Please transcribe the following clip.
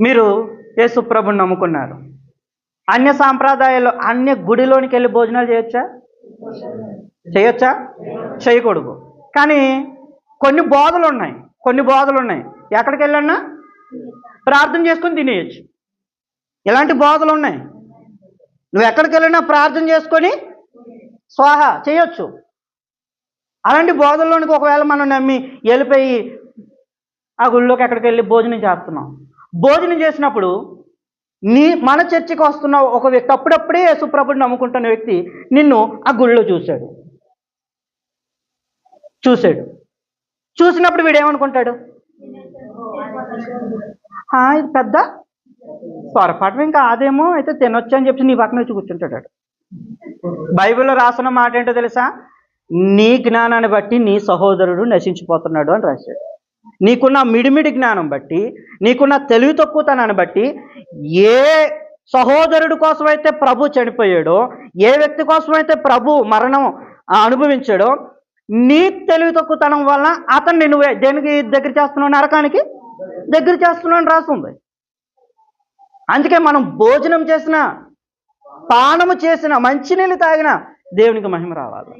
మీరు యేసుప్రభుని నమ్ముకున్నారు. అన్య సాంప్రదాయాలు అన్య గుడిలోనికి వెళ్ళి భోజనాలు చేయొచ్చా? చేయొచ్చా? చేయకూడదు. కానీ కొన్ని బోధలు ఉన్నాయి. కొన్ని బోధలు ఉన్నాయి. ఎక్కడికి వెళ్ళన్నా ప్రార్థన చేసుకొని తినేయచ్చు. ఇలాంటి బోధలు ఉన్నాయి. నువ్వు ఎక్కడికి వెళ్ళినా ప్రార్థన చేసుకొని స్వాహ చేయొచ్చు. అలాంటి బోధల్లోనికి ఒకవేళ మనం నమ్మి వెళ్ళిపోయి ఆ గుళ్ళోకి ఎక్కడికి వెళ్ళి భోజనం చేస్తున్నాం. భోజనం చేసినప్పుడు నీ మన చర్చికి వస్తున్న ఒక వ్యక్తి అప్పుడప్పుడే యేసుప్రభుని నమ్ముకుంటున్న వ్యక్తి నిన్ను ఆ గుళ్ళో చూశాడు. చూశాడు. చూసినప్పుడు వీడు ఏమనుకుంటాడు ఇది పెద్ద పొరపాటు. ఇంకా అదేమో అయితే తినొచ్చు అని చెప్పి నీ పక్కన వచ్చి కూర్చుంటాడు. బైబిల్లో రాసిన మాట ఏంటో తెలుసా? నీ జ్ఞానాన్ని బట్టి నీ సహోదరుడు నశించిపోతున్నాడు అని రాశాడు. నీకున్న మిడిమిడి జ్ఞానం బట్టి నీకున్న తెలివి తక్కువతనాన్ని బట్టి ఏ సహోదరుడి కోసమైతే ప్రభు చనిపోయాడో ఏ వ్యక్తి కోసమైతే ప్రభు మరణం అనుభవించాడో నీ తెలివి తక్కువతనం వలన అతన్ని నువ్వు దేనికి దగ్గర చేస్తున్నావు నరకానికి? దగ్గర చేస్తున్నావు రాస్తుంది. అందుకే మనం భోజనం చేసిన పానము చేసిన మంచినీళ్ళు తాగిన దేవునికి మహిమ రావాలి.